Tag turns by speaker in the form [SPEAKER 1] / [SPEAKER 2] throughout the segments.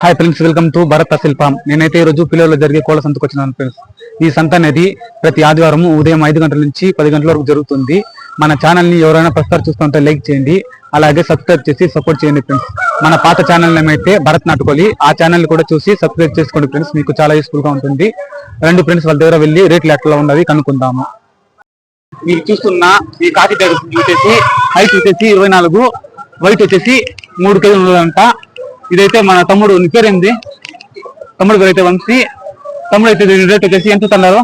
[SPEAKER 1] Hi friends welcome to భరత శిల్పం నేనైతే ఈ రోజు పిల్లలు జరిగే కోళ్ళ సంతకు వచ్చినాను ఫ్రెండ్స్ ఈ సంత అనేది ప్రతి ఆదివారం ఉదయం ఐదు గంటల నుంచి పది గంటల వరకు జరుగుతుంది. మన ఛానల్ని ఎవరైనా ప్రస్తుతం చూస్తుంటే లైక్ చేయండి అలాగే సబ్స్క్రైబ్ చేసి సపోర్ట్ చేయండి ఫ్రెండ్స్ మన పాత ఛానల్ ఏమైతే భరత్ నాటుకోలి ఆ ఛానల్ కూడా చూసి సబ్స్క్రైబ్ చేసుకోండి ఫ్రెండ్స్ మీకు చాలా యూస్ఫుల్గా ఉంటుంది. రెండు ఫ్రెండ్స్ వాళ్ళ దగ్గర వెళ్ళి రేట్లు ఎట్లా ఉన్నది కనుక్కుందాము. మీరు చూస్తున్న ఈ కాకి వచ్చేసి హైట్ వచ్చేసి ఇరవై నాలుగు వైట్ వచ్చేసి మూడు కేజీలు ఉన్నదంట. ఇదైతే మన తమ్ముడు నీ పేరేంది తమ్ముడు పేరు అయితే వంశీ. తమ్ముడు అయితే దీని రేట్ వచ్చేసి ఎంత తన్నారు?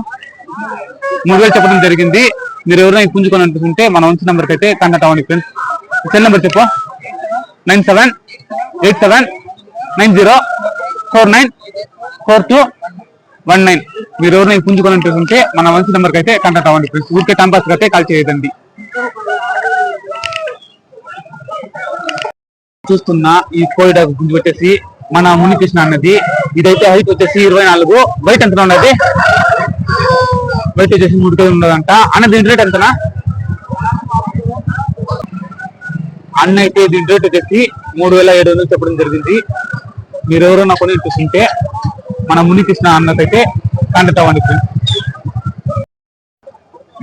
[SPEAKER 1] మూడు వేలు చెప్పడం జరిగింది. మీరు ఎవరైనా పుంజుకొని అనుకుంటే మన వంశీ నెంబర్కి అయితే కాంటాక్ట్ అవ్వండి ఫ్రెండ్స్ సెల్ నెంబర్ చెప్పు. Nine seven eight seven nine zero four nine four two one nine. మీరు ఎవరైనా పుంజుకొని అనుకుంటే మన వంశీ నెంబర్కి అయితే కాంటాక్ట్ అవ్వండి ఫ్రెండ్స్ ఊరికే టైం అయితే కాల్ చేయదండి చూస్తున్న ఈ కోయిడ గుంజు వచ్చేసి మన మునికృష్ణ అన్నది. ఇదైతే హైట్ వచ్చేసి ఇరవై నాలుగు. బయట ఎంత ఉన్నది? బయట వచ్చేసి మూడు కేజీ ఉన్నదంట. అన్న దీని రేట్ ఎంతనా? అన్న అయితే దీని రేట్ వచ్చేసి మూడు వేల ఏడు వందలు చెప్పడం జరిగింది. మీరు ఎవరైనా కొని చూస్తుంటే మన మునికృష్ణ అన్నకైతే కాంటాక్ట్ అవ్వండి ఫ్రెండ్స్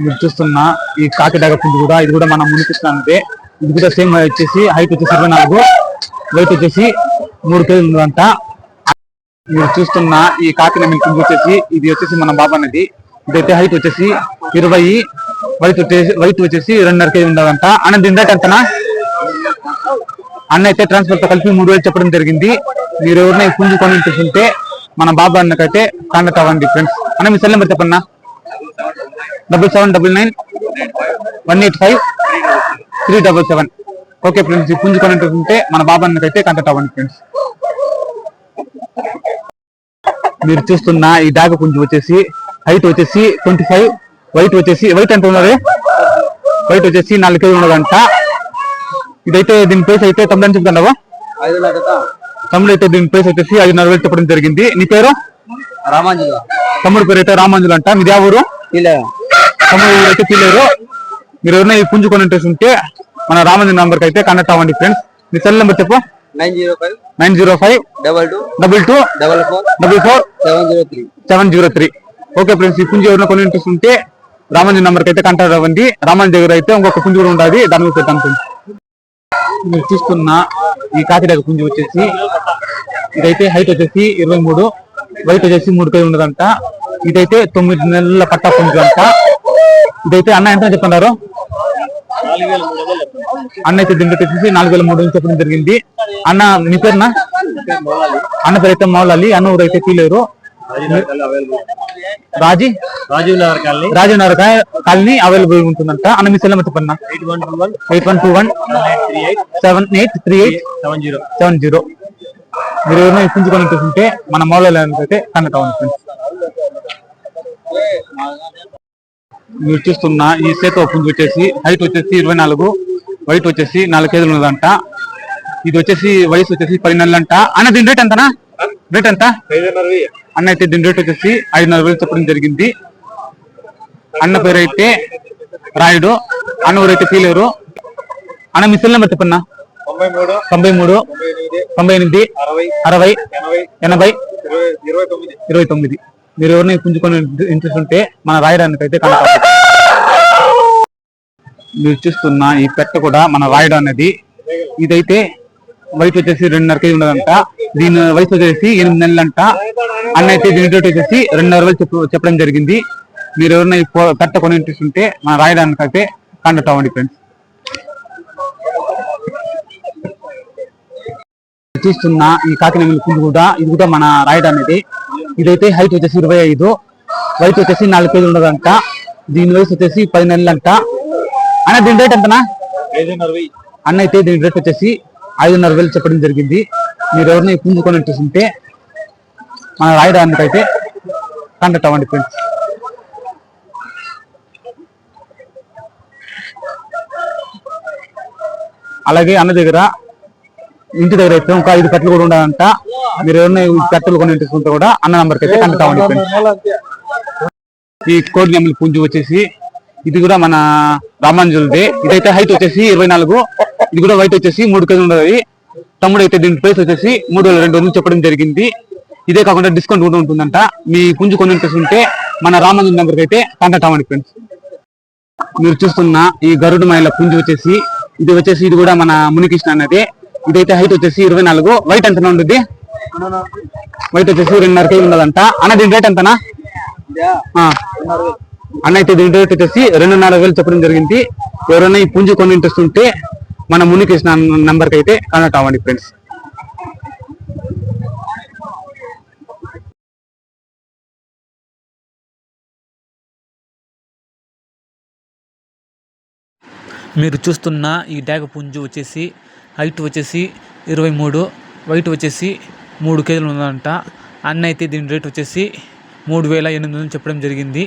[SPEAKER 1] మీరు చూస్తున్న ఈ కాకిడాగ పుంజు కూడా ఇది కూడా మన మునికృష్ణ అన్నదే. ఇది కూడా సేమ్ వచ్చేసి హైట్ వచ్చేసి ఇరవై నాలుగు వెయిట్ వచ్చేసి మూడు కేజీలు ఉందంట మీరు చూస్తున్న ఈ కాకిన మిల్కింగ్ వచ్చేసి ఇది వచ్చేసి మన బాబా అనేది ఇదైతే హైట్ వచ్చేసి ఇరవై వైట్ వచ్చేసి వైట్ వచ్చేసి రెండున్నర కేజీ ఉండదంట అన్న దీని రేట్ ఎంతనా? అన్న అయితే ట్రాన్స్ఫర్తో కలిపి మూడు వేలు చెప్పడం జరిగింది. మీరు ఎవరినైనా పుంజు కొని చూస్తుంటే మన బాబా అన్నకైతే కాంటాక్ట్ అవ్వండి ఫ్రెండ్స్ అన్న మీ సెల్ నెంబర్ చెప్పన్నా double seven double nine one eight five three double seven. Okay friends ఈ పుంజు కొనుంటే మన బాబాన్నకి అయితే కాంటాక్ట్ అవ్వండి ఫ్రెండ్స్. మీరు చూస్తున్న ఈ డాగ పుంజు వచ్చేసి హైట్ వచ్చేసి ట్వంటీ ఫైవ్ వైట్ వచ్చేసి వైట్ ఎంత ఉన్నది? వైట్ వచ్చేసి నాలుగు కేజీ ఉన్నదంట. ఇదైతే దీని ప్రైస్ అయితే తొమ్మిది అని చెప్తున్నావా? తమ్ముడు అయితే దీని ప్రైస్ వచ్చేసి ఐదున్నర వేలు చెప్పడం జరిగింది. నీ పేరు?
[SPEAKER 2] రామాంజుగా
[SPEAKER 1] తమ్ముడు పేరు అయితే రామాంజులు అంట. మీది ఆ ఊరు?
[SPEAKER 2] ఇలా
[SPEAKER 1] తమ్ముడు ఊరు అయితే పిల్లేరు మీరు ఎవరైనా ఈ పుంజు ఉంటే మన రామంజన్ నంబర్కి అయితే కాంటాక్ట్ అవ్వండి ఫ్రెండ్స్ మీ సెల్ నెంబర్ చెప్పు.
[SPEAKER 2] Nine zero five.
[SPEAKER 1] Nine zero five.
[SPEAKER 2] Double two.
[SPEAKER 1] Double two.
[SPEAKER 2] Double four.
[SPEAKER 1] Double four.
[SPEAKER 2] Seven zero three.
[SPEAKER 1] Seven zero three. Okay friends ఈ పుంజు ఎవరైనా కొని ఇంట్రెస్ట్ ఉంటే రామంజన్ నంబర్కి అయితే కాంటాక్ట్ అవ్వండి. రామంజన్ దగ్గర అయితే ఇంకొక పుంజు కూడా ఉండాలి. దాని గురించి ఫ్రెండ్స్ మీరు చూస్తున్న ఈ కాకిడాక పుంజు వచ్చేసి ఇదైతే హైట్ వచ్చేసి ఇరవై మూడు వైట్ వచ్చేసి మూడు కేజీ ఉన్నదంట. ఇదైతే తొమ్మిది నెలల పట్టా పుంజు అంట. ఇదైతే అన్న ఎంత చెప్తున్నారు అన్న అయితే దీనికి వచ్చేసి నాలుగు వేల మూడు వందలు చెప్పడం జరిగింది. అన్న మీ పేరునా? అన్న పేరు అయితే మౌలాలి అన్న ఊరు అయితే తీలేరు రాజీ?
[SPEAKER 2] Rajiv Nagar colony.
[SPEAKER 1] Rajiv Nagar colony available ఉంటుందంట. అన్న మీ cell చెప్పన్న
[SPEAKER 2] eight one two one
[SPEAKER 1] eight one two one seven eight three eight
[SPEAKER 2] seven zero.
[SPEAKER 1] Seven zero మీరు ఏమైనా ఇప్పించుకొని చూస్తుంటే మన మౌలాలి అయితే కనెక్ట్ అవ్వండి ఫ్రెండ్స్ మీరు చూస్తున్న ఈ సేత పుంజు వచ్చేసి హైట్ వచ్చేసి ఇరవై నాలుగు వైట్ వచ్చేసి నాలుగు కేజీలు ఉన్నదంట. ఇది వచ్చేసి వయసు వచ్చేసి పది నెలలంట అన్న దీని రేట్ ఎంతనా? రేట్ ఎంత? అన్న అయితే దీని రేట్ వచ్చేసి ఐదున్నర వేలు చెప్పడం జరిగింది. అన్న పేరు అయితే రాయుడు. అన్న ఊరు అయితే పీలేరు. అన్న మీ సెల్ నెంబర్ చెప్పన్నా?
[SPEAKER 2] తొంభై మూడు
[SPEAKER 1] తొంభై
[SPEAKER 2] ఎనిమిది అరవై ఎనభై ఇరవై తొమ్మిది.
[SPEAKER 1] మీరు ఎవరిని పుంజుకొని ఇంట్రెస్ట్ ఉంటే మన రాయడానికి అయితే మీరు చూస్తున్న ఈ పెట్ట కూడా మన రాయడం అనేది ఇదైతే వయసు వచ్చేసి రెండున్నర కేజీ ఉన్నదంట. దీని వయసు వచ్చేసి ఎనిమిది నెలలంట. అన్న అయితే దీని రేట్ వచ్చేసి రెండున్నర వేలు చెప్పడం జరిగింది. మీరు ఎవరైనా పెట్ట కొని ఇంట్రెస్ట్ ఉంటే మన రాయడానికి అయితే కాంటాక్ట్ అవ్వండి ఫ్రెండ్స్ చూస్తున్న ఈ కాకినాడ పుంజు కూడా ఇది కూడా మన రాయడం అనేది. ఇదైతే హైట్ వచ్చేసి ఇరవై ఐదు వైట్ వచ్చేసి నాలుగు కేజీలు ఉన్నదంట. దీని వయసు వచ్చేసి పది నెలలంట అన్న దీని రేట్ ఎంతనా? అన్న అయితే దీని రేట్ వచ్చేసి ఐదున్నర వేలు చెప్పడం జరిగింది. మీరు ఎవరిని పుంజుకొని ఉంటే మన రాయడానికి అయితే కాంటాక్ట్ అవ్వండి ఫ్రెండ్స్ అలాగే అన్న దగ్గర ఇంటి దగ్గర అయితే ఇంకా ఐదు కట్టలు కూడా ఉండాలంట. మీరు ఎవరైనా కట్టలు కొని ఉంటే కూడా అన్న నంబర్కి అయితే ఫ్రెండ్స్. ఈ కోడి నెమలి పుంజు వచ్చేసి ఇది కూడా మన రామాంజులదే ఇదైతే హైట్ వచ్చేసి ఇరవై నాలుగు. ఇది కూడా వైట్ వచ్చేసి మూడు కేజీలు ఉన్నది తమ్ముడు అయితే దీని ప్రైస్ వచ్చేసి మూడు వేల రెండు వందలు చెప్పడం జరిగింది. ఇదే కాకుండా డిస్కౌంట్ కూడా ఉంటుందంట. మీ పుంజు కొన్ని ఇంట్రెస్ట్ ఉంటే మన రామందు నెంబర్కి అయితే కాంటాక్ట్ అవ్వండి ఫ్రెండ్స్. మీరు చూస్తున్న ఈ గరుడు మైల పుంజు వచ్చేసి ఇది వచ్చేసి ఇది కూడా మన మునికృష్ణ అన్నది. ఇదైతే హైట్ వచ్చేసి ఇరవై నాలుగు. వైట్ ఎంత ఉంటుంది వైట్ వచ్చేసి రెండున్నర కేజీ ఉన్నదంట అన్న దీని రేట్ ఎంతనా? అన్న అయితే దీని రేట్ వచ్చేసి రెండున్నర వేలు చెప్పడం జరిగింది. ఎవరైనా ఈ పుంజు కొన్ని ఇంట్రెస్ట్ ఉంటే మన మునికృష్ణ నంబర్కి అయితే కాంటాక్ట్ అవ్వండి ఫ్రెండ్స్.
[SPEAKER 3] మీరు చూస్తున్న ఈ డాగ పుంజు వచ్చేసి హైట్ వచ్చేసి ఇరవై మూడు వైట్ వచ్చేసి మూడు కేజీలు ఉందంట. అన్న అయితే దీని రేట్ వచ్చేసి మూడు వేల ఎనిమిది వందలు చెప్పడం జరిగింది.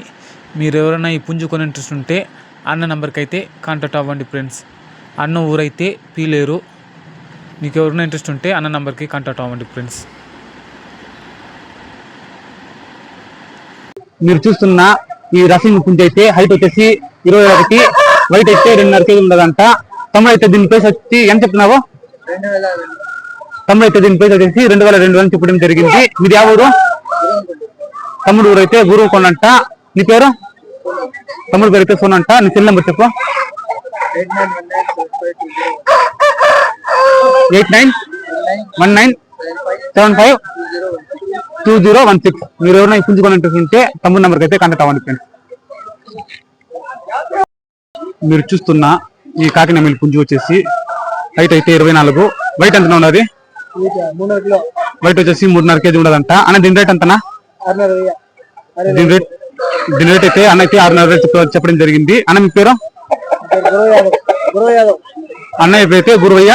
[SPEAKER 3] మీరు ఎవరైనా ఈ పుంజు కొని ఇంట్రెస్ట్ ఉంటే అన్న నెంబర్కి అయితే కాంటాక్ట్ అవ్వండి ఫ్రెండ్స్ అన్న ఊరైతే పీలేరు. మీకు ఎవరైనా ఇంట్రెస్ట్ ఉంటే అన్న నెంబర్కి కాంటాక్ట్ అవ్వండి ఫ్రెండ్స్
[SPEAKER 1] మీరు చూస్తున్న ఈ రసింగ్ పుంజు అయితే హైట్ వచ్చేసి ఇరవై ఒకటి వైట్ అయితే రెండున్నర కేజీ ఉండదంట తమ్ముడైతే దీని ప్రైస్ వచ్చి ఎంత చెప్తున్నావు? తమ్ముడైతే దీని ప్రైస్ వచ్చేసి రెండు వేల రెండు వేలు చెప్పడం జరిగింది. మీది ఆ ఊరు? తమ్ముడు ఊరు అయితే గురువు కొనంట నీ పేరు? తమ్ముడు పేరు అయితే సోనంట. నీ సెల్ నెంబర్ చెప్పు. Eight nine one nine seven five two zero one six. మీరు ఎవరైనా ఇప్పించుకొని తమ్ముడు నెంబర్కి అయితే కాంటాక్ట్ అవ్వండి ఫ్రెండ్స్ మీరు చూస్తున్న ఈ కాకినమిల్ పుంజు వచ్చేసి హైట్ అయితే ఇరవై నాలుగు. వైట్ ఎంత ఉన్నది? వైట్ వచ్చేసి మూడున్నర కేజీ ఉండదంట అన్న దీని రేట్ ఎంతనా? దీని రేట్ దీని రేట్ అయితే అన్న అయితే ఆరున్నర రేట్ చెప్ప- చెప్పడం జరిగింది. అన్న మీ పేరు? అన్న అయితే గురువయ్య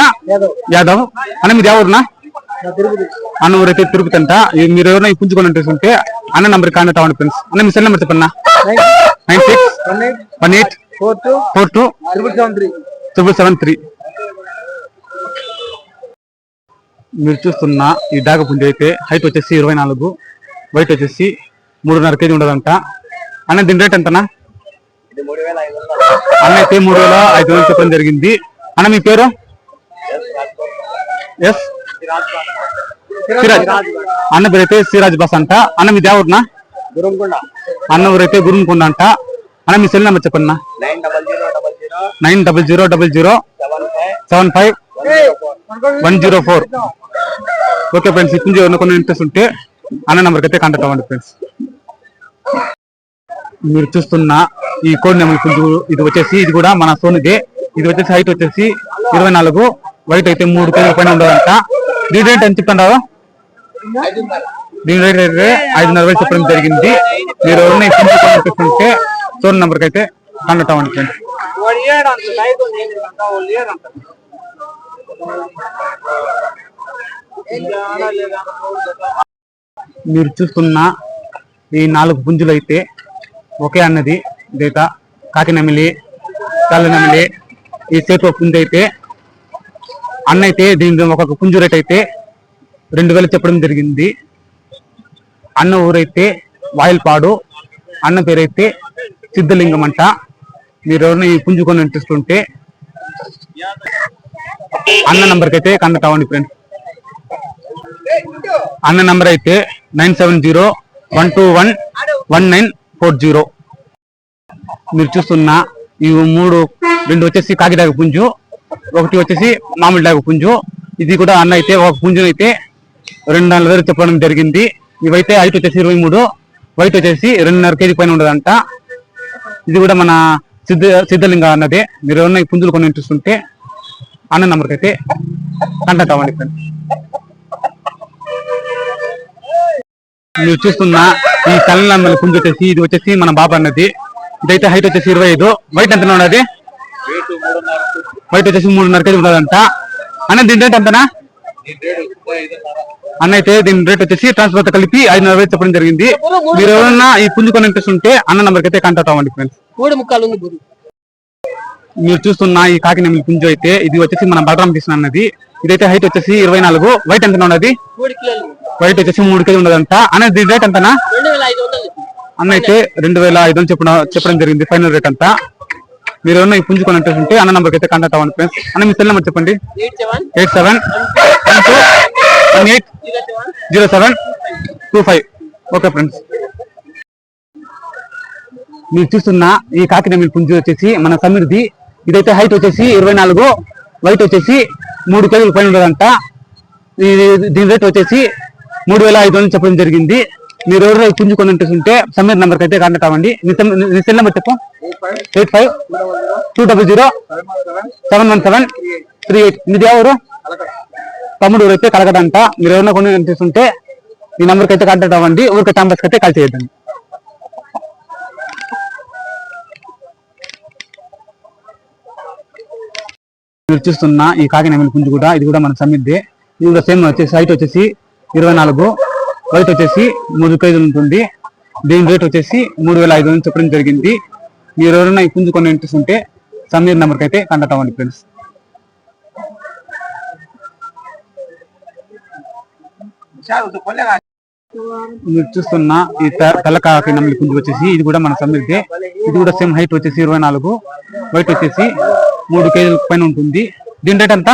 [SPEAKER 2] యాదవ్.
[SPEAKER 1] అన్న మీది ఎవరునా అన్న? ఊరైతే తిరుపతి అంట. మీరు ఎవరైనా ఇప్పించుకొని ఉంటే అన్న నెంబర్ కాంటాక్ట్ అవ్వండి ఫ్రెండ్స్ అన్న మీ సెల్ నెంబర్ చెప్పన్నా
[SPEAKER 2] nine
[SPEAKER 1] six
[SPEAKER 2] one eight four two
[SPEAKER 1] four two
[SPEAKER 2] triple seven three.
[SPEAKER 1] Triple seven three. మీరు చూస్తున్న ఈ డాగ పుంజ అయితే హైట్ వచ్చేసి ఇరవై నాలుగు వైట్ వచ్చేసి మూడున్నర కేజీ ఉండదంట. అన్న దీని రేట్ ఎంతనా అన్న అయితే మూడు వేల ఐదు వందలు చెప్పడం జరిగింది. అన్న మీ పేరు? ఎస్ సిరాజ్. అన్న పేరు అయితే సిరాజ్ బస్ అంట అన్న మీ దేవుడునా
[SPEAKER 2] గురంకొండ.
[SPEAKER 1] అన్న ఊరైతే గురుముకుండ అంట. అన్న మీ cell number చెప్పన్న
[SPEAKER 2] nine double zero double zero seven five
[SPEAKER 1] one zero four. Okay friends ఇప్పుడు ఏమైనా కొన్ని ఇంట్రెస్ట్ ఉంటే అన్న నెంబర్కి అయితే కాంటాక్ట్ అవ్వండి ఫ్రెండ్స్. మీరు చూస్తున్న ఈ కోడ్ నెంబర్ పుంజు ఇది వచ్చేసి ఇది కూడా మన సోనిదే ఇది వచ్చేసి హైట్ వచ్చేసి ఇరవై నాలుగు వైట్ అయితే మూడు కేజీల పైన ఉండదంట. దీని రేట్ ఎంత చెప్తున్నారు దీని రేట్ అయితే ఐదున్నర వేలు చెప్పడం జరిగింది. మీరు ఎవరైనా పుంజు కొని
[SPEAKER 2] నైట్ అంత వాళ్ళు ఏడు అంత
[SPEAKER 1] మీరు చూస్తున్న ఈ నాలుగు పుంజులు అయితే ఒకే అన్నది డేటా కాకినమిలి నమిలి ఈ సేతు పుంజు అయితే అన్న అయితే దీని ఒక్కొక్క పుంజు రేట్ అయితే రెండు వేలు చెప్పడం జరిగింది. అన్న ఊరైతే వాయిల్పాడు అన్న పేరైతే సిద్ధలింగం అంట. మీరు ఎవరైనా ఈ పుంజు కొని ఇంట్రెస్ట్ ఉంటే అన్న నంబర్కి అయితే కాంటాక్ట్ అవ్వండి ఫ్రెండ్స్ అన్న నంబర్ అయితే nine seven zero one two one one nine four zero. మీరు చూస్తున్న ఈ మూడు రెండు వచ్చేసి కాకిడాగ పుంజు ఒకటి వచ్చేసి మామిడి డాగ పుంజు. ఇది కూడా అన్న అయితే ఒక పుంజును అయితే రెండు నాలుగు వేలు చెప్పడం జరిగింది. ఇవైతే హైట్ వచ్చేసి ఇరవై మూడు వైట్ వచ్చేసి రెండున్నర కేజీ పైన ఉండదంట. ఇది కూడా మన సిద్ధ సిద్ధలింగ అన్నదే. మీరు ఉన్న ఈ పుంజులు కొన్ని చూస్తుంటే అన్న నంబర్కి అయితే కాంటాక్ట్ అవ్వండి ఫ్రెండ్స్ మీరు చూస్తున్న ఈ కళ్ళ పుంజు వచ్చేసి ఇది వచ్చేసి మన బాబా అన్నది. ఇదైతే హైట్ వచ్చేసి ఇరవై ఐదు. వైట్ ఎంత ఉన్నది? వైట్ వచ్చేసి మూడున్నర కేజీ ఉన్నదంట. అన్న
[SPEAKER 2] ఏంటంటే అంతనా
[SPEAKER 1] అన్న అయితే దీని రేట్ వచ్చేసి ట్రాన్స్ఫర్తో కలిపి ఐదున్నర వేలు చెప్పడం జరిగింది. మీరు ఎవరైనా ఈ పుంజు కొని అన్న నంబర్కి అయితే కాంటాక్ట్ అవ్వండి ఫ్రెండ్స్
[SPEAKER 2] మూడు ముక్కలు ఉంది గురు
[SPEAKER 1] మీరు చూస్తున్న ఈ కాకినెమిలి పుంజు అయితే ఇది వచ్చేసి మన బలరామ కృష్ణ అన్నది. ఇదైతే హైట్ వచ్చేసి ఇరవై నాలుగు. వైట్ ఎంత ఉన్నది? వైట్ వచ్చేసి మూడు కేజీ ఉన్నదంట. అన్న దీని రేట్ ఎంతనా? అన్న అయితే రెండు వేల ఐదు చెప్పడం చెప్పడం జరిగింది. ఫైనల్ రేట్ అంతా. మీరు ఏమన్నా పుంజుకొని అంటే అన్న నంబర్కి అయితే కాంటాక్ట్ అవ్వండి ఫ్రెండ్స్ అన్న మీ సెల్ నెంబర్ చెప్పండి.
[SPEAKER 2] Eight seven one
[SPEAKER 1] two one eight zero seven two five. Okay friends మీరు చూస్తున్న ఈ కాకినమిల్ పుంజు వచ్చేసి మన సమృద్ధి. ఇదైతే హైట్ వచ్చేసి ఇరవై నాలుగు వైట్ వచ్చేసి మూడు కేజీల పైన ఉండదంట. దీని రేట్ వచ్చేసి మూడు వేల ఐదు వందలు చెప్పడం జరిగింది. మీరు ఎవరు పుంజు కొని సమీర్ నెంబర్కి అయితే కాంటాక్ట్ అవ్వండి. మీ సెల్ నీ సెల్ నెంబర్ చెప్పు. Eight five two double zero seven one seven three eight మీది ఎవరు? తమ్ముడు ఊరు కలగడ అంట మీరు ఎవరైనా కొన్ని ఉంటే ఈ నెంబర్కి అయితే కాంటాక్ట్ అవ్వండి ఊరికి టాంబర్స్కి అయితే కాల్ చేయొద్దండి. మీరు చూస్తున్న ఈ కాకినెమిలి పుంజు కూడా ఇది కూడా మన సమిద్ది ఇది కూడా సేమ్ వచ్చేసి హైట్ వచ్చేసి ఇరవై నాలుగు వైట్ వచ్చేసి మూడు కేజీలు ఉంటుంది. దీని రేట్ వచ్చేసి మూడు వేల ఐదు వందలు చెప్పడం జరిగింది. మీరు ఎవరైనా ఈ పుంజు కొన్ని ఇంట్రెస్ట్ ఉంటే సమీర్ నెంబర్కి అయితే కాంటాక్ట్ అవ్వండి ఫ్రెండ్స్ మీరు చూస్తున్న ఈ తె- తెల్ల నమ్మిలి పుంజు వచ్చేసి ఇది కూడా మన సమీర్దే. ఇది కూడా సేమ్ హైట్ వచ్చేసి ఇరవై నాలుగు. వైట్ వచ్చేసి మూడు కేజీల పైన ఉంటుంది. దీని రేట్ ఎంత?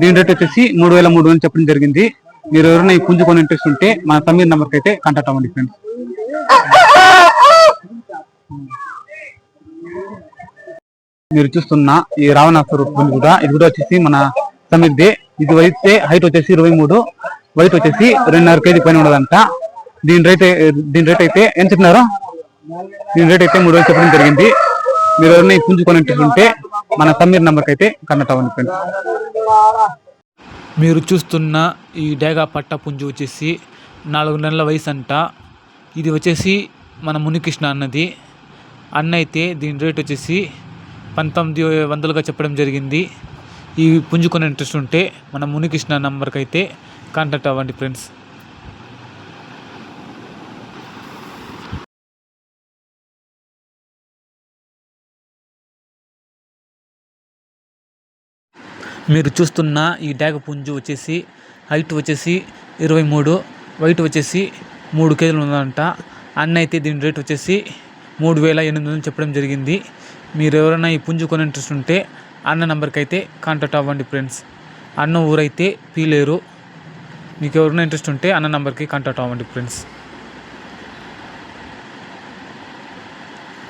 [SPEAKER 1] దీని రేట్ వచ్చేసి మూడు వేల మూడు వేలు చెప్పడం జరిగింది. మీరు ఎవరైనా ఈ పుంజుకొని ఇంట్రెస్ట్ ఉంటే మన సమీర్ నెంబర్కి అయితే కాంటాక్ట్ అవ్వండి ఫ్రెండ్స్ మీరు చూస్తున్న ఈ రావణాసురు పుంజు కూడా. ఇది కూడా వచ్చేసి మన సమిద్ది ఇది అయితే హైట్ వచ్చేసి ఇరవై మూడు వైట్ వచ్చేసి రెండున్నర కేజీ పైన ఉండదంట దీని రేట్ దీని రేట్ అయితే ఏం చెప్పినారు దీని రేట్ అయితే మూడు వేలు చెప్పడం జరిగింది. మీరు ఎవరిని ఈ పుంజు ఉంటే మన సమీర్ నెంబర్కి అయితే కాంటాక్ట్ అవ్వండి ఫ్రెండ్స్
[SPEAKER 3] మీరు చూస్తున్న ఈ డేగా పట్ట పుంజు వచ్చేసి నాలుగు నెలల వయసు అంట ఇది వచ్చేసి మన మునికృష్ణ అన్నది. అన్న అయితే దీని రేట్ వచ్చేసి పంతొమ్మిది వందలుగా చెప్పడం జరిగింది. ఇవి పుంజుకునే ఇంట్రెస్ట్ ఉంటే మన మునికృష్ణ నంబర్కి అయితే కాంటాక్ట్ అవ్వండి ఫ్రెండ్స్. మీరు చూస్తున్న ఈ డాగ పుంజు వచ్చేసి హైట్ వచ్చేసి ఇరవై మూడు వైట్ వచ్చేసి మూడు కేజీలు ఉందంట. అన్న అయితే దీని రేట్ వచ్చేసి మూడు వేల ఎనిమిది వందలు చెప్పడం జరిగింది. మీరు ఎవరైనా ఈ పుంజు కొని ఇంట్రెస్ట్ ఉంటే అన్న నెంబర్కి అయితే కాంటాక్ట్ అవ్వండి ఫ్రెండ్స్. అన్న ఊరైతే పీలేరు. మీకు ఎవరైనా ఇంట్రెస్ట్ ఉంటే అన్న నెంబర్కి కాంటాక్ట్ అవ్వండి ఫ్రెండ్స్.